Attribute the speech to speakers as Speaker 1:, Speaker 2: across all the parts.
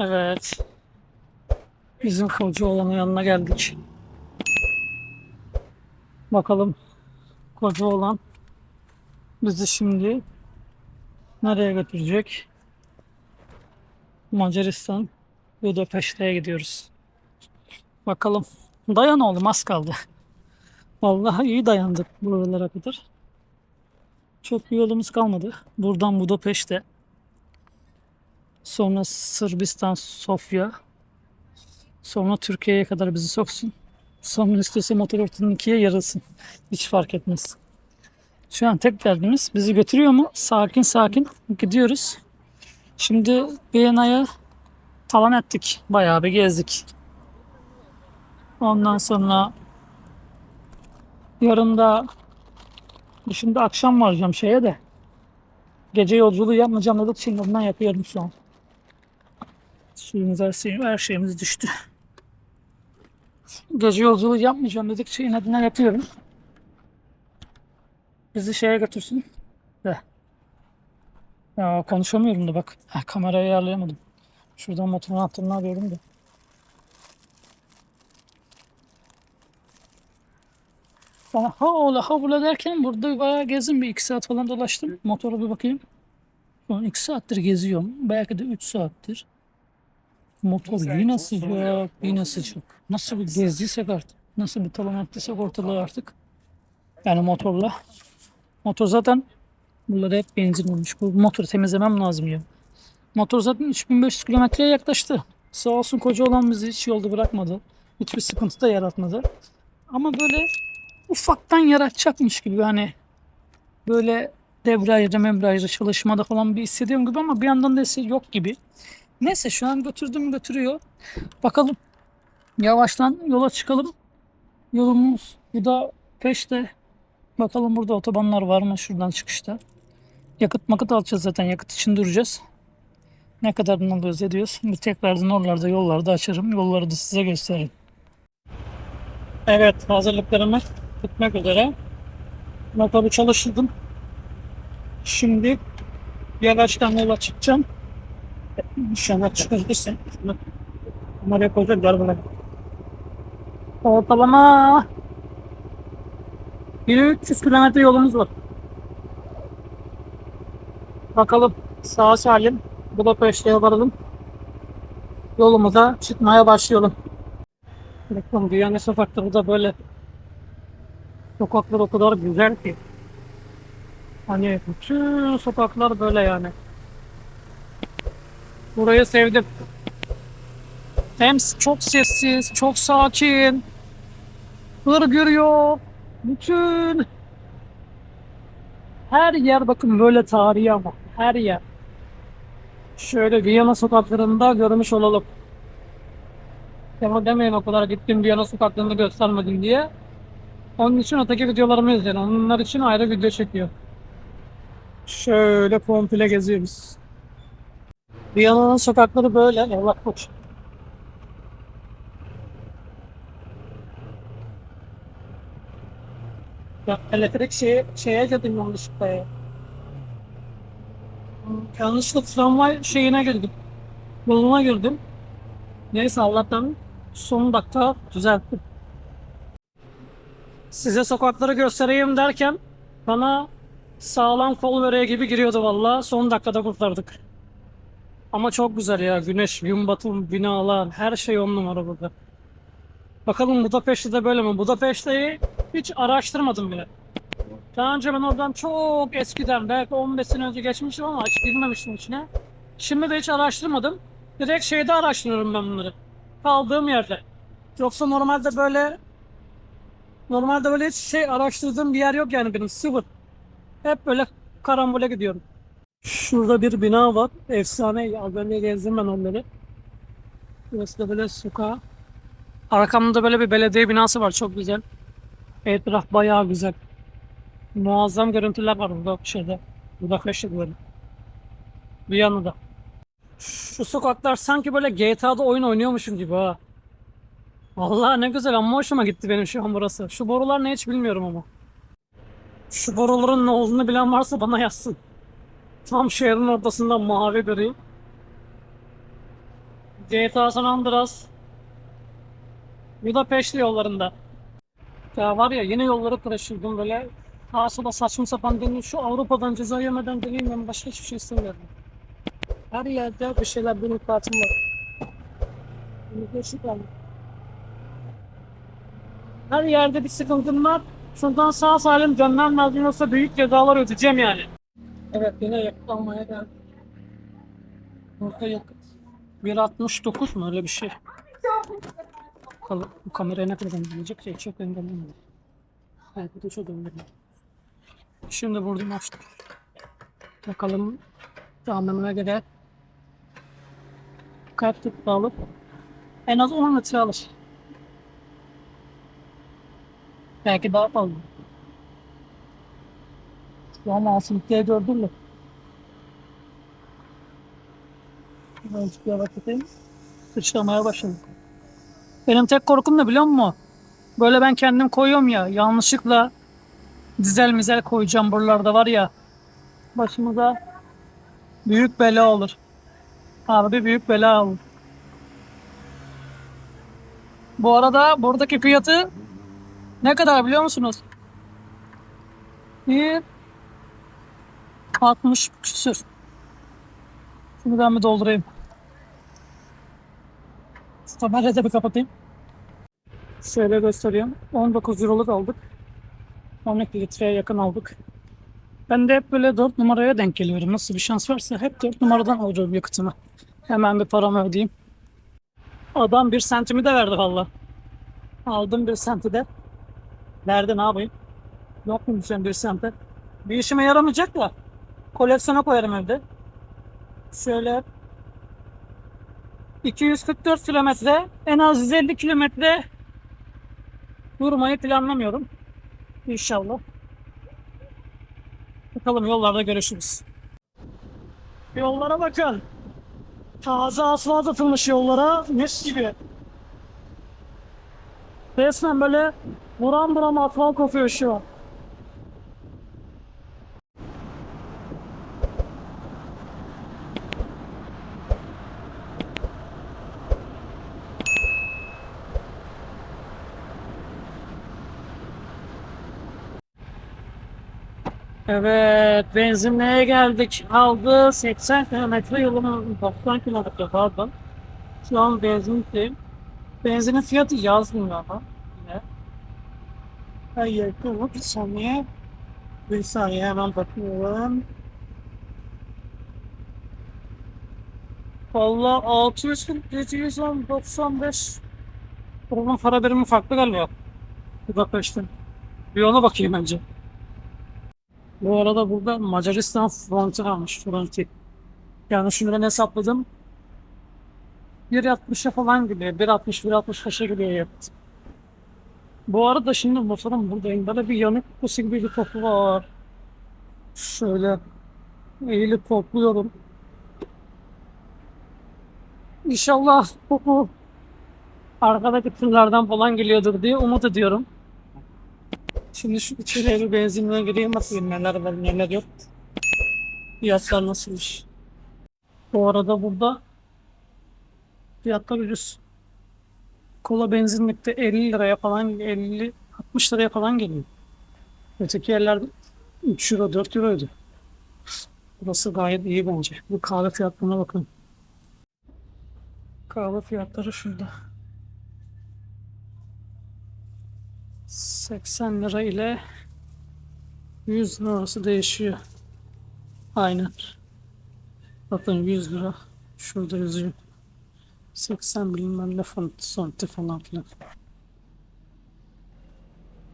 Speaker 1: Evet. Bizim koca olanın yanına geldik. Bakalım koca olan bizi şimdi nereye götürecek? Macaristan Budapeşte'ye gidiyoruz. Bakalım. Dayan oğlum az kaldı. Vallahi iyi dayandık buralara kadar. Çok bir yolumuz kalmadı. Buradan Budapeşte. Sonra Sırbistan, Sofya. Sonra Türkiye'ye kadar bizi soksun. Sonra istiyorsa motor ortadan ikiye yarılsın. Hiç fark etmez. Şu an tek derdimiz bizi götürüyor mu? Sakin sakin gidiyoruz. Şimdi Viyana'ya talan ettik. Bayağı bir gezdik. Ondan sonra yarın da şimdi akşam varacağım şeye de gece yolculuğu yapmayacağım dedik şimdi ondan yapıyorum şu an. Suyumuz her, şeyimiz, her şeyimiz düştü. Gece yolculuğu yapmayacağım dedik şeyin adına yapıyorum. Bizi şeye götürsün. De. Ya konuşamıyorum da bak. Ha, kamerayı ayarlayamadım. Şuradan motorun anahtarını arıyorum da. Aha ola havula derken burada bayağı gezdim. Bir iki saat falan dolaştım. Motora bir bakayım. An iki saattir geziyorum. Belki de üç saattir. Motor yine sıcak, yine sıcak. Nasıl bir gezdiysek artık. Nasıl bir talan ettiysek ortalığı artık. Yani motorla. Motor zaten buraları hep benzin olmuş. Bu motoru temizlemem lazım ya. Motor zaten 3500 kilometreye yaklaştı. Sağ olsun koca olan bizi hiç yolda bırakmadı. Hiçbir sıkıntı da yaratmadı. Ama böyle ufaktan yaratacakmış gibi hani böyle debriyajda membriyajda çalışmada falan bir hissediyorum gibi ama bir yandan da yok gibi. Neyse şu an götürdüm götürüyor. Bakalım yavaştan yola çıkalım. Yolumuz bu da peşte. Bakalım burada otobanlar var mı şuradan çıkışta. Yakıt makıt alacağız zaten yakıt için duracağız. Ne kadarını alıyoruz ediyoruz. Bir tekrardan oralarda yollarda açarım. Yolları da size göstereyim. Evet hazırlıklarımı bitmek üzere. Motoru çalıştırdım. Şimdi yavaştan yola çıkacağım. İnşallah çıkabilirsin. Şunu kameraya koyacaklar bana. Ortalama 1300 kilometre yolumuz var. Bakalım sağ salim Budapeşte'ye varalım. Yolumuza çıkmaya başlayalım. Bakın Viyana sokakları da böyle sokaklar o kadar güzel ki. Hani bütün sokaklar böyle yani. Burayı sevdim. Hem çok sessiz, çok sakin. Hır görüyor. Bütün her yer bakın böyle tarihi ama her yer. Şöyle Viyana sokaklarında görmüş olalım. Ama demeyin o kadar gittim Viyana sokaklarını göstermedim diye. Onun için öteki videolarımı izleyin. Onlar için ayrı video çekiyor. Şöyle komple geziyoruz. Viyana'nın sokakları böyle. Allah koç. Ya elektrik şeye, şeye girdim yanlışlıkla ya. Yanlışlıkla tramvay şeyine girdim. Yoluna girdim. Neyse Allah'tan son dakika düzelttim. Size sokakları göstereyim derken bana sağlam kol böreği gibi giriyordu valla. Son dakikada kurtardık. Ama çok güzel ya. Güneş, gün batım, binalar, her şey on numara burada. Bakalım Budapeşte'de böyle mi? Budapeşte'yi hiç araştırmadım bile. Daha önce ben oradan çok eskiden, belki 15 sene önce geçmiştim ama hiç girmemiştim içine. Şimdi de hiç araştırmadım. Direkt şeyde araştırıyorum ben bunları. Kaldığım yerde. Yoksa normalde böyle normalde böyle hiç şey araştırdığım bir yer yok yani benim sıfır. Hep böyle karambole gidiyorum. Şurada bir bina var. Efsane. Az gezdim ben onları. Burası da böyle sokağı. Arkamda böyle bir belediye binası var. Çok güzel. Etraf bayağı güzel. Muazzam görüntüler var burada şeyde. Burada böyle. Bir yanında. Şu sokaklar sanki böyle GTA'da oyun oynuyormuşum gibi ha. Vallahi ne güzel ama hoşuma gitti benim şu an burası. Şu borular ne hiç bilmiyorum ama. Şu boruların ne olduğunu bilen varsa bana yazsın. Tam şehrin ortasında mavi gri. GTA San Andreas Budapest yollarında. Ya var ya yine yolları karıştırdım böyle. Sağa sola saçma sapan deneyim. Şu Avrupa'dan ceza yemeden deneyim ben başka hiçbir şey istemiyorum. Her yerde bir şeyler benim kartım var. Her yerde bir sıkıntım var. Şuradan sağ salim dönmem lazım yoksa büyük cezalar ödeyeceğim yani. Evet yine yakıtlanmaya geldim. Burada yakıt. 1.69 mu öyle bir şey. Bakalım bu kameraya ne kadar gelecek şey çok. Evet bu da çok engellenmiyor. Şimdi buradan açtık. Bakalım anlamına göre kaç tıkla alıp en az 10 litre alır. Belki daha fazla. An altınlıkta gördün mü? Birazcık yavaş edeyim. Sıçramaya başladım. Benim tek korkum ne biliyor musun? Böyle ben kendim koyuyorum ya yanlışlıkla dizel mizel koyacağım buralarda var ya başımıza büyük bela olur. Harbi büyük bela olur. Bu arada buradaki fiyatı ne kadar biliyor musunuz? Bir 60 küsür. Şunu ben bir doldurayım. Kamerayı da bir kapatayım. Şöyle göstereyim. 19 euroluk aldık. 12 litreye yakın aldık. Ben de hep böyle 4 numaraya denk geliyorum. Nasıl bir şans varsa hep 4 numaradan alıyorum yakıtımı. Hemen bir paramı ödeyeyim. Adam bir sentimi de verdi valla. Aldım bir senti de. Nerede ne yapayım? Yok mu bir sente? Bir işime yaramayacak da. Koleksiyona koyarım evde. Şöyle 244 kilometre en az 150 kilometre durmayı planlamıyorum. İnşallah. Bakalım yollarda görüşürüz. Yollara bakın. Taze asfalt atılmış yollara mis gibi. Resmen böyle buram buram asfalt kokuyor şu an. Evet, benzinliğe geldik. Aldı 80 kilometre yolunu 90 kilometre pardon. Şu an benzinlikteyim. Benzinin fiyatı yazmıyor ama yine. Hayır, dur bir saniye. Bir saniye hemen bakıyorum. Valla 640, 710, 95. Buranın para birimi farklı galiba. Budapeşte. Bir ona bakayım önce. Bu arada burada Macaristan frontu varmış. Fronti. Yani şundan hesapladım. 1.60'a falan gidiyor. 1.60, 1.65'e gidiyor yakıt. Bu arada şimdi motorum buradayım. Böyle bir yanık kokusu gibi bir koku var. Şöyle eğilip kokluyorum. İnşallah koku arkadaki tırlardan falan geliyordur diye umut ediyorum. Şimdi şu içeriye benzinliğe gireyim bakayım neler var neler yok. Fiyatlar nasılmış. Bu arada burada fiyatlar ucuz. Kola benzinlikte 50 liraya falan 50 60 liraya falan geliyor. Öteki yerlerde 3 euro 4 euroydu. Burası gayet iyi bence. Bu kahve fiyatlarına bakın. Kahve fiyatları şurada. 80 lira ile 100 lira arası değişiyor. Aynen. Bakın 100 lira. Şurada yazıyor. 80 bilmem ne font, santi falan filan.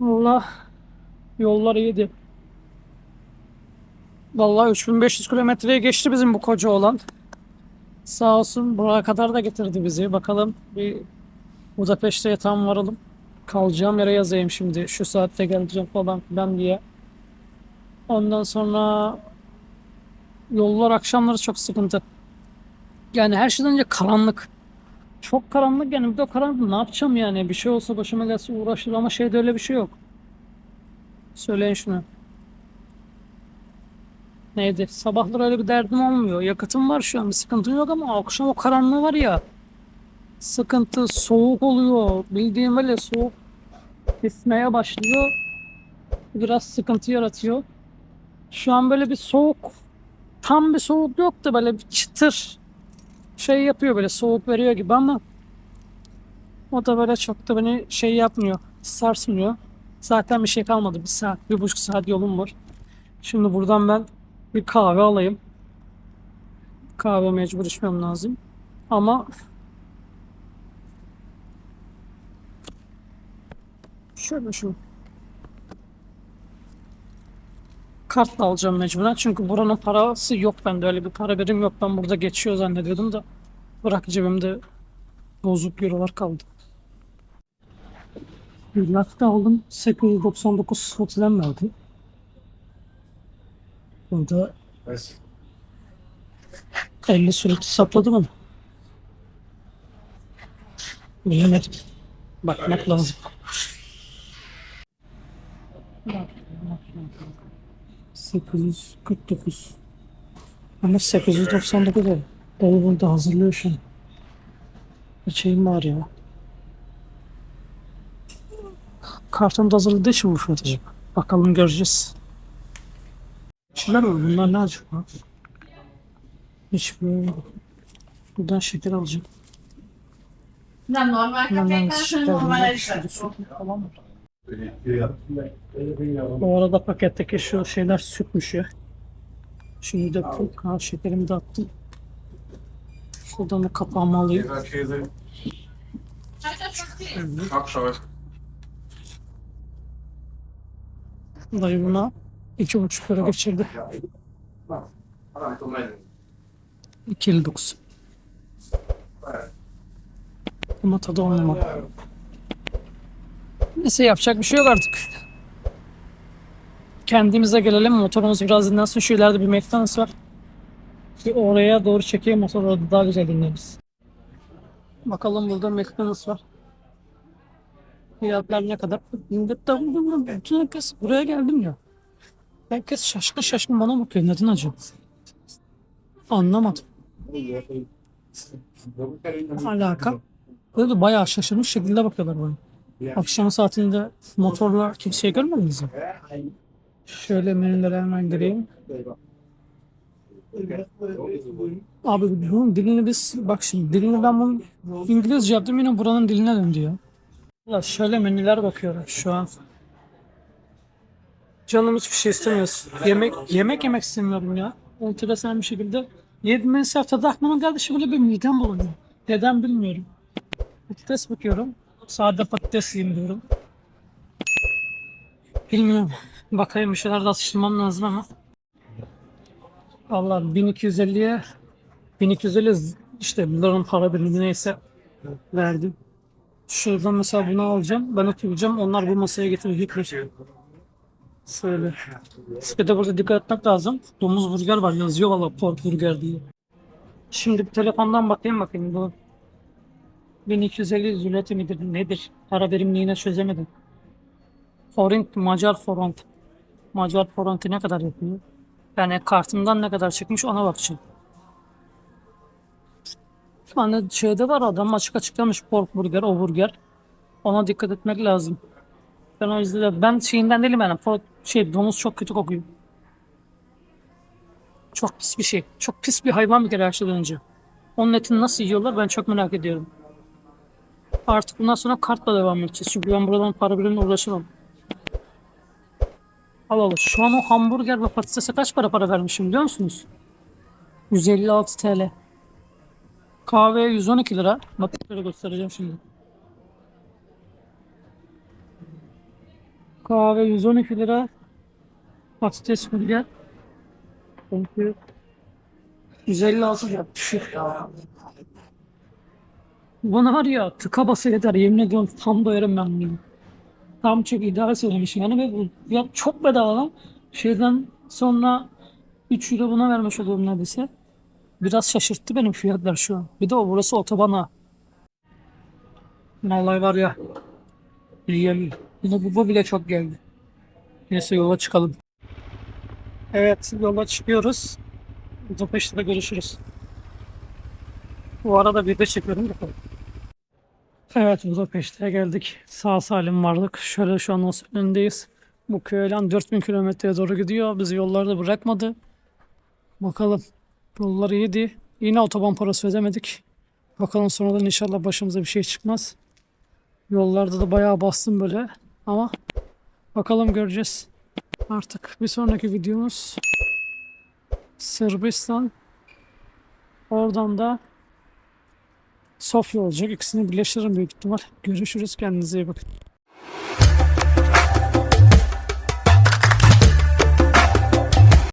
Speaker 1: Allah yollar iyiydi. Vallahi 3500 kilometreye geçti bizim bu koca olan. Sağ olsun buraya kadar da getirdi bizi. Bakalım bir Budapeşte'ye tam varalım. Kalacağım yere yazayım şimdi. Şu saatte geleceğim falan filan diye. Ondan sonra yollar akşamları çok sıkıntı. Yani her şeyden önce karanlık. Çok karanlık yani bir de karanlık ne yapacağım yani bir şey olsa başıma gelse uğraşır ama şeyde öyle bir şey yok. Söyleyin şunu. Neydi? Sabahları öyle bir derdim olmuyor. Yakıtım var şu an bir sıkıntım yok ama akşam o karanlığı var ya. Sıkıntı soğuk oluyor. Bildiğim böyle soğuk kesmeye başlıyor. Biraz sıkıntı yaratıyor. Şu an böyle bir soğuk tam bir soğuk yok da böyle bir çıtır şey yapıyor böyle soğuk veriyor gibi ama o da böyle çok da beni şey yapmıyor sarsmıyor. Zaten bir şey kalmadı. Bir saat, bir buçuk saat yolum var. Şimdi buradan ben bir kahve alayım. Kahve mecbur içmem lazım. Ama şöyle şu kart da alacağım mecburen. Çünkü buranın parası yok bende. Öyle bir para birim yok. Ben burada geçiyor zannediyordum da bırak cebimde bozuk eurolar kaldı. Bir latte aldım. 899 hotelden verdi. Burada 50 sürekli sapladım ama. Bilemedim. Bakmak lazım. Bak, bak, bak. 849 ama 899 değil. Dolu burada hazırlıyor şu an. Şeyim var ya. Kartım da hazırladığı için bu fiyat acaba. Bakalım göreceğiz. Şunlar mı? Bunlar ne acaba? Hiç böyle. Buradan şeker alacağım.
Speaker 2: Normal
Speaker 1: şeker
Speaker 2: şöyle normal
Speaker 1: alacağım. Tamam mı? Bu arada paketteki şu şeyler sütmüş ya. Şimdi de ha, şekerimi de attım. Şuradan da kapağımı alayım.
Speaker 3: Abscheu.
Speaker 1: Dayı buna iki buçuk lira geçirdi. 2.59. Ama tadı olmadı. Neyse yapacak bir şey yok artık. Kendimize gelelim. Motorumuz biraz dinlensin. Şu ileride bir McDonald's var. Bir oraya doğru çekeyim. Motor orada daha güzel dinleriz. Bakalım burada McDonald's var. Fiyatlar ne kadar? De bütün herkes buraya geldim ya. Herkes şaşkın şaşkın bana bakıyor. Neden acaba? Anlamadım. Alaka. Böyle bayağı şaşırmış şekilde bakıyorlar bana. Akşam saatinde motorla kimseyi görmediniz mi? Şöyle menülere hemen gireyim. Abi bunun dilini biz bak şimdi dilini ben bunu İngilizce yaptım yine buranın diline döndü ya. Valla şöyle menüler bakıyorum şu an. Canım hiçbir şey istemiyor. Yemek yemek yemek istemiyorum ya. Enteresan bir şekilde. Yedim mesela tadı aklıma geldi şimdi bir midem bulanıyor. Neden bilmiyorum. Patates bakıyorum. Sade patates diyorum. Bilmiyorum. Bakayım bir şeyler de atıştırmam lazım ama. Allah 1250'ye 1250 işte bunların para birimi neyse verdim. Şuradan mesela bunu alacağım. Ben oturacağım. Onlar bu masaya getirecekler. Şöyle. Bir de burada dikkat etmek lazım. Domuz burger var yazıyor valla pork burger diye. Şimdi bir telefondan bakayım bakayım bu 1250 zületi midir nedir? Para birimliğine çözemedim. Forint Macar forint. Macar forinti ne kadar yapıyor? Yani kartımdan ne kadar çıkmış ona bakacağım. Hani şeyde var adam açık açıklamış pork burger, o burger. Ona dikkat etmek lazım. Ben o yüzden ben şeyinden değilim yani. Pork, şey domuz çok kötü kokuyor. Çok pis bir şey. Çok pis bir hayvan bir kere şeyden önce. Onun etini nasıl yiyorlar ben çok merak ediyorum. Artık bundan sonra kartla devam edeceğiz. Çünkü ben buradan para birimle uğraşamam. Al al. Şu an o hamburger ve patatese kaç para para vermişim biliyor musunuz? 156 TL. Kahve 112 lira. Bak şöyle göstereceğim şimdi. Kahve 112 lira. Patates burger. Çünkü 156 lira. Şu. Bana var ya tıka basa yeter. Yemin ediyorum tam doyarım ben bunu. Tam çok idare söylemişim. Yani ve bu ya çok bedava. Şeyden sonra 3 euro buna vermiş oluyorum neredeyse. Biraz şaşırttı benim fiyatlar şu an. Bir de o burası otobana. Vallahi var ya. İyi Yine bu, bu bile çok geldi. Neyse yola çıkalım. Evet yola çıkıyoruz. Budapeşte'de görüşürüz. Bu arada bir de çekiyorum bakalım. Evet Budapeşte'ye geldik. Sağ salim vardık. Şöyle şu an Oslo önündeyiz. Bu köyden 4000 kilometreye doğru gidiyor. Bizi yollarda bırakmadı. Bakalım. Yollar iyiydi. Yine otoban parası ödemedik. Bakalım sonradan inşallah başımıza bir şey çıkmaz. Yollarda da bayağı bastım böyle. Ama bakalım göreceğiz. Artık bir sonraki videomuz Sırbistan. Oradan da Sofya olacak. İkisini birleştiririm büyük ihtimal. Görüşürüz. Kendinize iyi bakın.